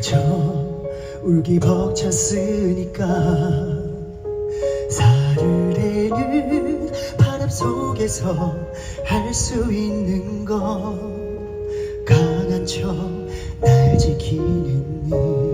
그저 울기 벅찼으니까. 사르르는 바람 속에서 할 수 있는 건 강한 척 날 지키는 일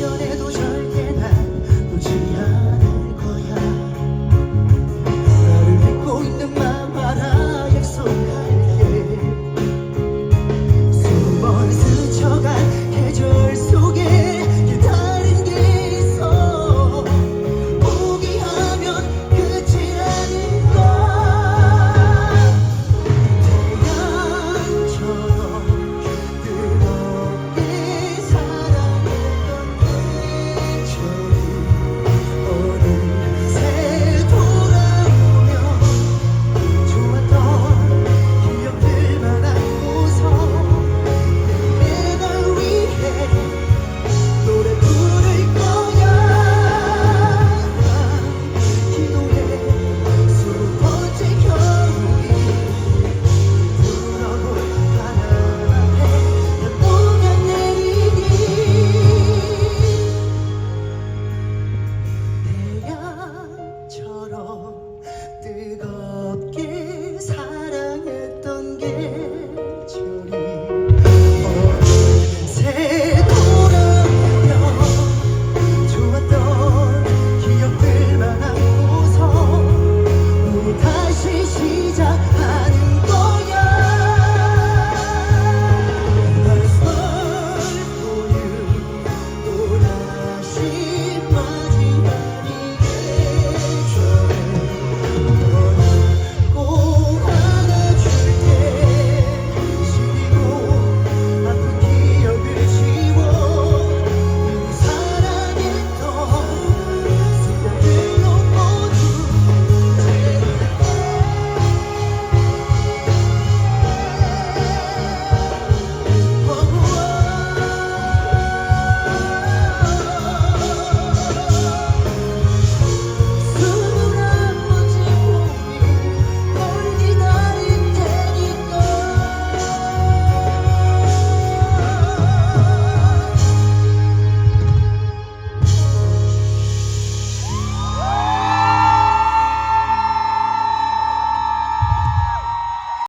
mayores.